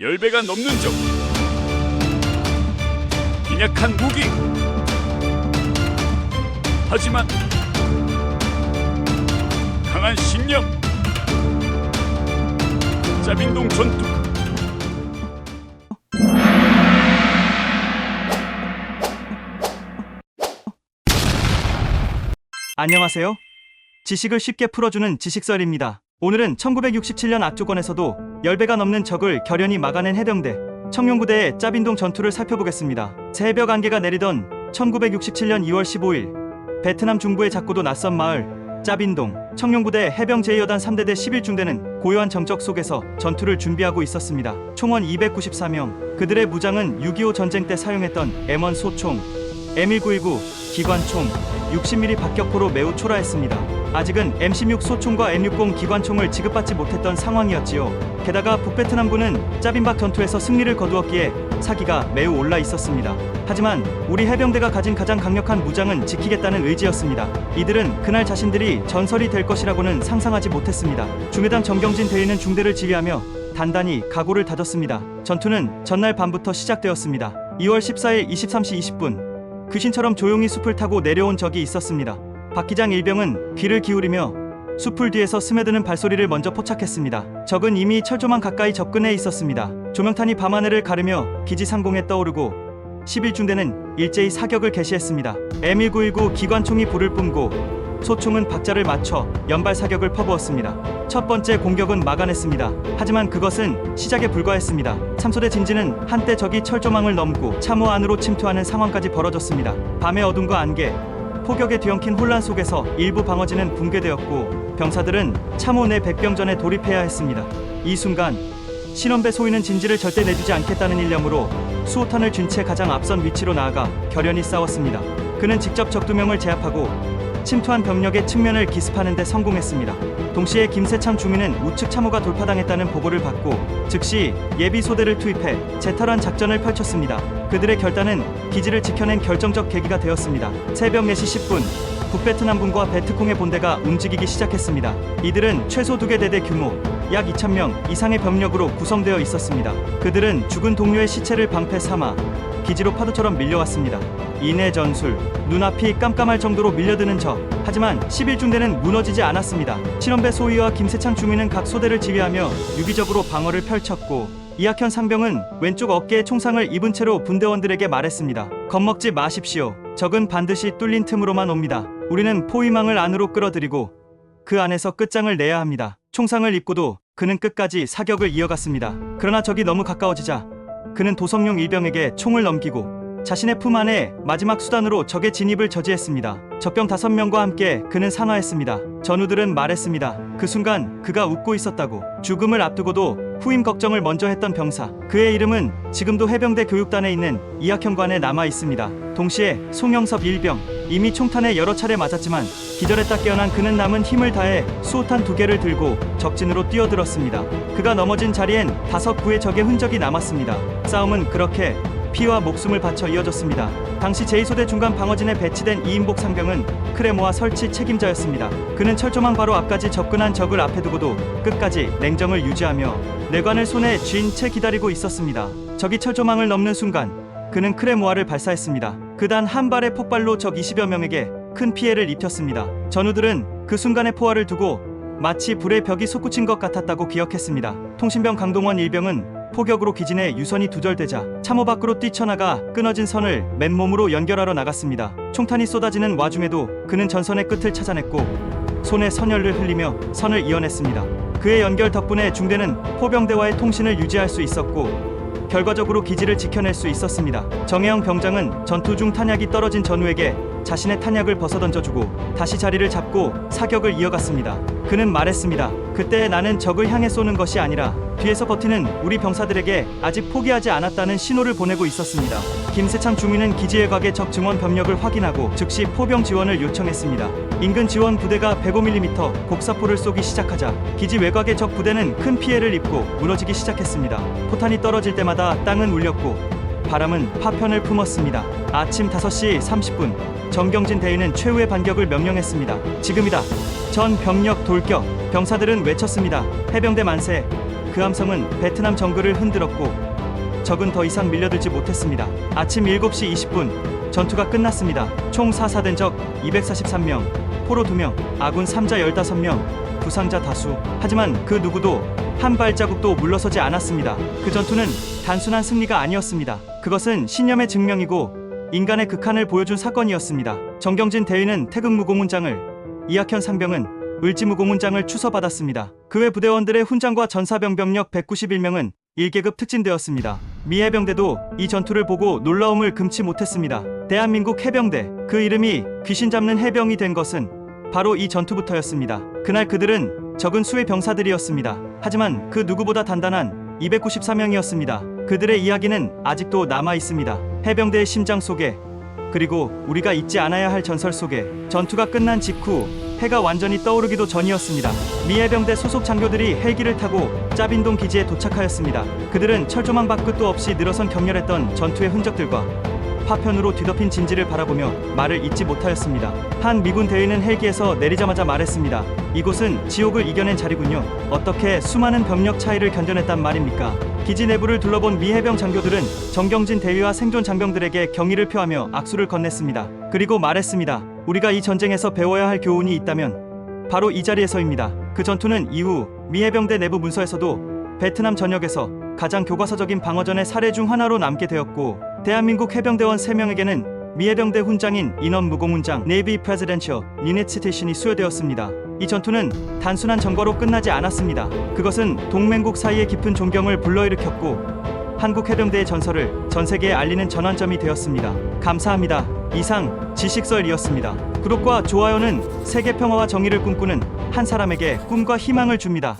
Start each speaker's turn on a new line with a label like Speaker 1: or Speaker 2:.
Speaker 1: 10배가 넘는 적 빈약한 무기 하지만 강한 신념 짜빈동 전투
Speaker 2: 안녕하세요. 지식을 쉽게 풀어주는 지식설입니다. 오늘은 1967년 압조건에서도 10배가 넘는 적을 결연히 막아낸 해병대 청룡부대의 짜빈동 전투를 살펴보겠습니다. 새벽 안개가 내리던 1967년 2월 15일 베트남 중부의 작고도 낯선 마을 짜빈동 청룡부대 해병 제2여단 3대대 11중대는 고요한 정적 속에서 전투를 준비하고 있었습니다. 총원 294명 그들의 무장은 6.25 전쟁 때 사용했던 M1 소총 M1919 기관총 60mm 박격포로 매우 초라했습니다. 아직은 M16 소총과 M60 기관총을 지급받지 못했던 상황이었지요. 게다가 북베트남군은 짜빈박 전투에서 승리를 거두었기에 사기가 매우 올라 있었습니다. 하지만 우리 해병대가 가진 가장 강력한 무장은 지키겠다는 의지였습니다. 이들은 그날 자신들이 전설이 될 것이라고는 상상하지 못했습니다. 중해당 정경진 대위는 중대를 지휘하며 단단히 각오를 다졌습니다. 전투는 전날 밤부터 시작되었습니다. 2월 14일 23시 20분 귀신처럼 조용히 숲을 타고 내려온 적이 있었습니다. 박 기장 일병은 귀를 기울이며 숲을 뒤에서 스며드는 발소리를 먼저 포착했습니다. 적은 이미 철조망 가까이 접근해 있었습니다. 조명탄이 밤하늘을 가르며 기지 상공에 떠오르고 11중대는 일제히 사격을 개시했습니다. M1919 기관총이 불을 뿜고 소총은 박자를 맞춰 연발 사격을 퍼부었습니다. 첫 번째 공격은 막아냈습니다. 하지만 그것은 시작에 불과했습니다. 참소대 진지는 한때 적이 철조망을 넘고 참호 안으로 침투하는 상황까지 벌어졌습니다. 밤의 어둠과 안개, 폭격에 뒤엉킨 혼란 속에서 일부 방어진은 붕괴되었고 병사들은 참호 내 백병전에 돌입해야 했습니다. 이 순간 신원배 소위는 진지를 절대 내주지 않겠다는 일념으로 수호탄을 쥔 채 가장 앞선 위치로 나아가 결연히 싸웠습니다. 그는 직접 적두 명을 제압하고 침투한 병력의 측면을 기습하는 데 성공했습니다. 동시에 김세창 중위는 우측 참호가 돌파당했다는 보고를 받고 즉시 예비 소대를 투입해 재탈환 작전을 펼쳤습니다. 그들의 결단은 기지를 지켜낸 결정적 계기가 되었습니다. 새벽 4시 10분 북베트남군과 베트콩의 본대가 움직이기 시작했습니다. 이들은 최소 두개 대대 규모 약 2,000명 이상의 병력으로 구성되어 있었습니다. 그들은 죽은 동료의 시체를 방패 삼아 기지로 파도처럼 밀려왔습니다. 인해 전술, 눈앞이 깜깜할 정도로 밀려드는 적. 하지만 11중대는 무너지지 않았습니다. 신원배 소위와 김세창 중위는 각 소대를 지휘하며 유기적으로 방어를 펼쳤고 이학현 상병은 왼쪽 어깨에 총상을 입은 채로 분대원들에게 말했습니다. 겁먹지 마십시오. 적은 반드시 뚫린 틈으로만 옵니다. 우리는 포위망을 안으로 끌어들이고 그 안에서 끝장을 내야 합니다. 총상을 입고도 그는 끝까지 사격을 이어갔습니다. 그러나 적이 너무 가까워지자 그는 도성용 일병에게 총을 넘기고 자신의 품 안에 마지막 수단으로 적의 진입을 저지했습니다. 적병 다섯 명과 함께 그는 산화했습니다. 전우들은 말했습니다. 그 순간 그가 웃고 있었다고. 죽음을 앞두고도 후임 걱정을 먼저 했던 병사. 그의 이름은 지금도 해병대 교육단에 있는 이학현관에 남아 있습니다. 동시에 송영섭 일병 이미 총탄에 여러 차례 맞았지만 기절했다 깨어난 그는 남은 힘을 다해 수호탄 두 개를 들고 적진으로 뛰어들었습니다. 그가 넘어진 자리엔 다섯 구의 적의 흔적이 남았습니다. 싸움은 그렇게 피와 목숨을 바쳐 이어졌습니다. 당시 제2소대 중간 방어진에 배치된 이인복 상병은 크레모아 설치 책임자였습니다. 그는 철조망 바로 앞까지 접근한 적을 앞에 두고도 끝까지 냉정을 유지하며 뇌관을 손에 쥔 채 기다리고 있었습니다. 적이 철조망을 넘는 순간 그는 크레모아를 발사했습니다. 그단 한 발의 폭발로 적 20여 명에게 큰 피해를 입혔습니다. 전우들은 그 순간의 포화를 두고 마치 불의 벽이 솟구친 것 같았다고 기억했습니다. 통신병 강동원 일병은 포격으로 기진에 유선이 두절되자 참호 밖으로 뛰쳐나가 끊어진 선을 맨몸으로 연결하러 나갔습니다. 총탄이 쏟아지는 와중에도 그는 전선의 끝을 찾아냈고 손에 선열을 흘리며 선을 이어냈습니다. 그의 연결 덕분에 중대는 포병대와의 통신을 유지할 수 있었고 결과적으로 기지를 지켜낼 수 있었습니다. 정혜영 병장은 전투 중 탄약이 떨어진 전우에게 자신의 탄약을 벗어던져주고 다시 자리를 잡고 사격을 이어갔습니다. 그는 말했습니다. 그때 나는 적을 향해 쏘는 것이 아니라 뒤에서 버티는 우리 병사들에게 아직 포기하지 않았다는 신호를 보내고 있었습니다. 김세창 중위는 기지 외곽의 적 증원 병력을 확인하고 즉시 포병 지원을 요청했습니다. 인근 지원 부대가 105mm 곡사포를 쏘기 시작하자 기지 외곽의 적 부대는 큰 피해를 입고 무너지기 시작했습니다. 포탄이 떨어질 때마다 땅은 울렸고 바람은 파편을 품었습니다. 아침 5시 30분 정경진 대위는 최후의 반격을 명령했습니다. 지금이다. 전 병력 돌격. 병사들은 외쳤습니다. 해병대 만세. 그 함성은 베트남 정글을 흔들었고 적은 더 이상 밀려들지 못했습니다. 아침 7시 20분 전투가 끝났습니다. 총 사사된 적 243명, 포로 2명, 아군 3자 15명, 부상자 다수. 하지만 그 누구도 한 발자국도 물러서지 않았습니다. 그 전투는 단순한 승리가 아니었습니다. 그것은 신념의 증명이고 인간의 극한을 보여준 사건이었습니다. 정경진 대위는 태극 무공훈장을, 이학현 상병은 을지무공훈장을 추서받았습니다. 그 외 부대원들의 훈장과 전사병 병력 191명은 1계급 특진되었습니다. 미 해병대도 이 전투를 보고 놀라움을 금치 못했습니다. 대한민국 해병대, 그 이름이 귀신 잡는 해병이 된 것은 바로 이 전투부터였습니다. 그날 그들은 적은 수의 병사들이었습니다. 하지만 그 누구보다 단단한 294명이었습니다. 그들의 이야기는 아직도 남아 있습니다. 해병대의 심장 속에 그리고 우리가 잊지 않아야 할 전설 속에 전투가 끝난 직후 해가 완전히 떠오르기도 전이었습니다. 미 해병대 소속 장교들이 헬기를 타고 짜빈동 기지에 도착하였습니다. 그들은 철조망 밖끝도 없이 늘어선 격렬했던 전투의 흔적들과 파편으로 뒤덮인 진지를 바라보며 말을 잇지 못하였습니다. 한 미군 대위는 헬기에서 내리자마자 말했습니다. 이곳은 지옥을 이겨낸 자리군요. 어떻게 수많은 병력 차이를 견뎌냈단 말입니까? 기지 내부를 둘러본 미 해병 장교들은 정경진 대위와 생존 장병들에게 경의를 표하며 악수를 건넸습니다. 그리고 말했습니다. 우리가 이 전쟁에서 배워야 할 교훈이 있다면 바로 이 자리에서입니다. 그 전투는 이후 미 해병대 내부 문서에서도 베트남 전역에서 가장 교과서적인 방어전의 사례 중 하나로 남게 되었고 대한민국 해병대원 3명에게는 미 해병대 훈장인 인원 무공훈장 네이비 프레지던셜 유닛 스테이션이 수여되었습니다. 이 전투는 단순한 전과로 끝나지 않았습니다. 그것은 동맹국 사이의 깊은 존경을 불러일으켰고 한국 해병대의 전설을 전 세계에 알리는 전환점이 되었습니다. 감사합니다. 이상 지식설이었습니다. 구독과 좋아요는 세계 평화와 정의를 꿈꾸는 한 사람에게 꿈과 희망을 줍니다.